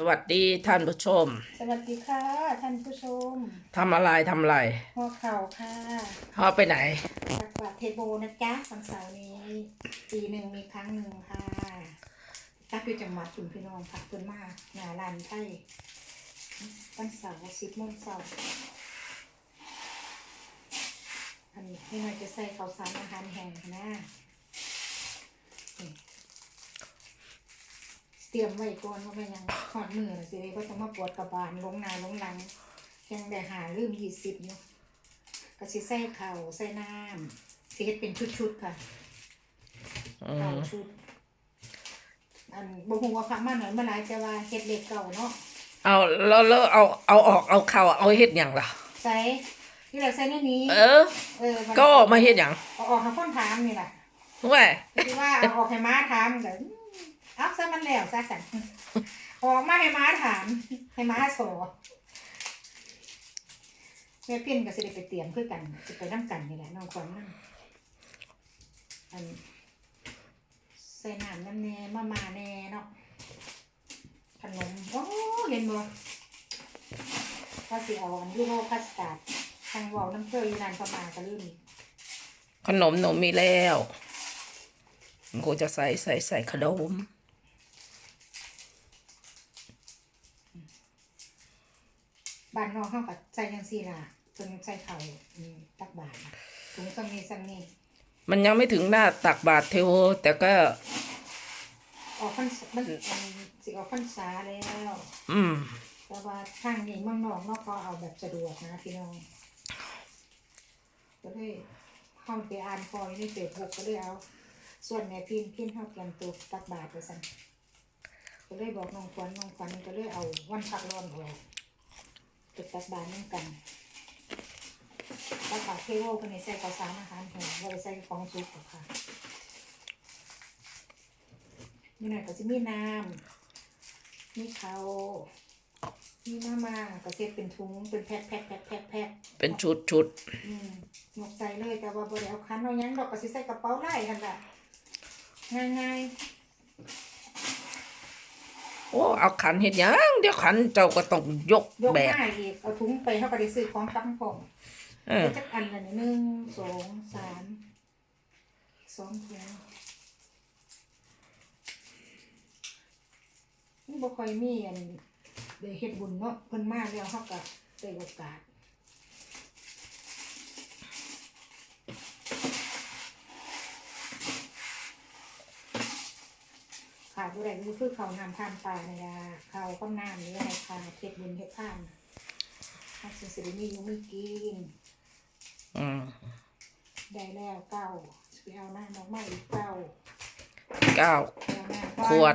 สวัสดีท่านผู้ชม สวัสดีค่ะ ท่านผู้ชมทำอะไรทำอะไรหัวเข่าค่ะเขาไปไหนจากวัดเทโบนะจ๊ะวันเสาร์นี้ปีหนึ่งมีครั้งหนึ่งค่ะตักอยู่จังหวัดชุมพี่น้องค่ะเพิ่นมาหนาลานไทยวันเสาร์สิบโมงเสาร์อันนี้ให้หน่อยจะใส่ข้าวสารอาหารแห้งนะนี่เตรียมไว้ก่อนว่าไม่ยังขอดมือน่ะสิเลยก็จะมาปวดกระบาลลงหนาลงหลัง ยังได้หาลืมยี่สิบอยู่ก็สิใส่ข้าวใส่น้ำสิเฮ็ดเป็นชุดๆค่ะอืข้าวมชุด อันบ่ฮู้ว่าพักมาหน่อยเมื่อไหร่แต่ว่าเฮ็ดเล็กเก่าเนาะเอาแล้วแล้วเอาเอาออกเอาเข่าเอาเฮ็ดหยังล่ะ ใส่ที่เราใส่ในนี้ เออ เออมันก็มาเฮ็ดหยังเอาออกให้คนถามนี่แหละแหว่ที่ว่าเอาออกให้ม้าถามก็อืม เอาซะมันแล้วซะสั่นออกมาให้ม้าถามให้ม้าสอแม่เพี้ยนก็สิได้ไปเตรียมคือกันสิไปนํกันนี่แหละน้องขวัญนั่นอันใส่น้ำน้ำแน่มามาแน่เนาะขนมโอ้เห็นบ่ถ้าสิเอาอันยูโรคัสตาร์ดทางวอลน้ำเกลืออยู่นานประมาณก็ลืมขนมหนูมีแล้วกูจะใส่ใส่ใส่ขนม บ้านนอกเขาก็ใส่ยังสี่ล่ะจนใส่เขาอืมตักบาทน่ะถุงซัมนี่ซัมนี่มันยังไม่ถึงหน้าตักบาทเทโวแต่ก็ ออกพรรษามันมันสิออกพรรษาแล้วอืม แต่ว่าทางนี้เมืองนอกเนอกเขาเอาแบบสะดวกนะพี่น้องก็เลยเข้าไปอ่านคอยในเฟซบุ๊กก็เลยเอา ส่วนแม่พิมพ์พิมพ์เข้าเตรียมตัวตักบาทไปสั่นก็เลยบอกน้องขวัญน้องขวัญก็เลยเอาวันพักร้อนออก ไปตักบาทนั่งกันตักบาทเทโวคนนี้ใส่ข้าวสารอาหารแห้งเราไปใส่ของซุปหรอกค่ะนี่หน่อยก็จะมีน้ำมีเขาวมีมาม่าก็เก็บเป็นถุงเป็นแพ็คแพ็คแพ็คแพ็คแพ็คเป็นชุดชุดอืมหมกใส่เลยแต่ว่าบ่ได้เอาคันเอาหยังดอกก็สิใส่กระเป๋าไล่หั่นล่ะง่าย โอ้เอาขันเฮ็ดหยังเดี๋ยวขันเจ้าก็ต้องยกๆยกแบบง่ายอีกเอาถุงไปเฮาก็ได้ซื้อของกับผมเออจักอันละนี่หนึ่งสองสามสองถุงนี่บ่ค่อยมีอันได้เฮ็ดบุญเนาะเพิ่นมาแล้วเฮาก็ได้โอกาส ขาดอะไรก็คือเขาวน้ำทานปลาในยาเขาวก็น้ำนี่อะไรค่ะเฮ็ดบุญเฮ็ดทานถ้าสิสิได้มีอยู่มีกินอืมได้แล้วเก้าไปเอาหน้าน้องใหม่อีกเก้าเก้าไปเอาหน้าก่อนขวด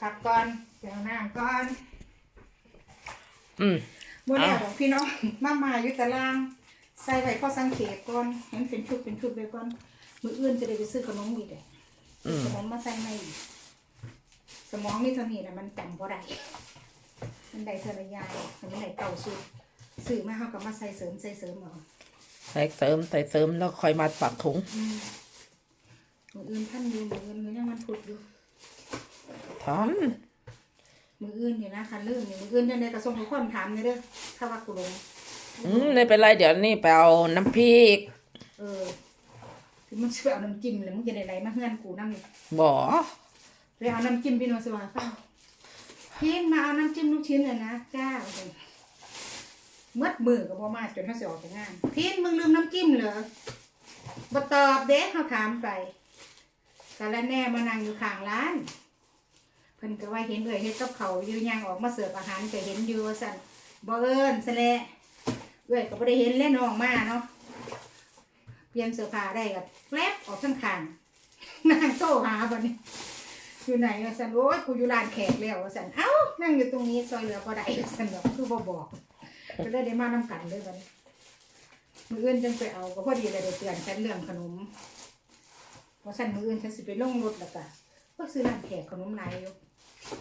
ขับก่อนไปเอาหน้าก่อนอืมบ่แล้วอ้าวดอกพี่น้อง มามาอยู่ตาราง ใส่ไว้ข้อสังเกตก่อนเห็นเป็นชุดเป็นชุดไปก่อน มื้ออื่นจะได้ไปซื้อขนมอีกเด้อืม ขนมมาใส่ในอีก สมองมีเท่านี้น่ะมันจำบ่ได้มันได้เท่าระยายมันได้เก่าสุดซื้อมาเฮาก็มาใส่เสริมใส่เสริมเอาใส่เติมใส่เติมแล้วค่อยมาปักถุงอืมมืออื่นท่านอยู่มืออื่นมือยังมันพุดอยู่ทันมืออื่นอยู่นะคันลืมนี่มืออื่นจังได๋ก็ส่งข้อความถามในเด้อถ้าว่ากูลงอืมไม่เป็นไรเดี๋ยวนี่ไปเอาน้ำพริก เออคือมันสิไปเอาน้ำจิ้มแล้วมึงจะได้ไหลมาเฮือนกูนำนี่ บ่ไปเอาน้ำจิ้มพี่น้องสว่าฟังพี่มาเอาน้ำจิ้มลูกชิ้นเลยนะจ้าเมื่อมือก็บ่มาจนเฮาเสิออกไปงานพี่มึงลืมน้ำจิ้มเหรอบ่ตอบเด้เฮาถามไปกะละแน่มานั่งอยู่ข้างร้านเพิ่นก็ว่าเห็นเอ่ยเฮ็ดกับเขาอยู่ย่างออกมาเสิร์ฟอาหารก็เห็นอยู่ว่าซั่นบ่เอิ้นซะและเอ้ยก็บ่ได้เห็นแล่น้องมาเนาะเปลี่ยนเสื้อผ้าได้ก็แป๊บออกข้างขางๆนั่งโทรหาบัดนี้ อยู่ไหนว่าซั่นโอ้ยกูอยู่ร้านแขกแล้วว่าซั่นเอ้านั่งอยู่ตรงนี้ซอยเหลือบ่ได้ว่าซั่นดอกคือบ่บอกก็เลยได้มานํกันเลยบัดนี้มื้ออื่นจังไปเอาก็พอดีเลยได้เตือนฉันเรื่องขนมว่าซั่นมื้ออื่นฉันสิไปลงรถแล้วก็ก็ซื้อร้านแขกขนมหลายอยู่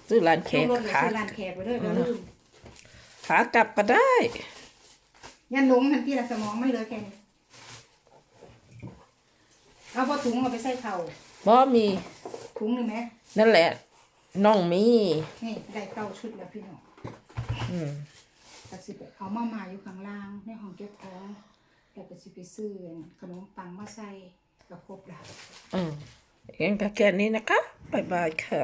ซื้อร้านเค้กลงรถเลยขาซื้อร้านแขกไปเลยเดี๋ยวลืมขากลับก็ได้ยันหลงทันทีละสมองมันเหลือแค่นี้เอาพอถุงเอาไปใส่เข่าบ่มี ถุงหนึ่งไหมนั่นแหละน้องมีนี่ได้เก้าชุดแล้วพี่น้องอืมก็สิไปเอามามาอยู่ข้างล่างในห้องเก็บของแล้วก็สิไปซื้อขนมปังมาใส่ก็ครบแล้วอืมงั้นก็แค่นี้นะคะบ๊ายบายค่ะ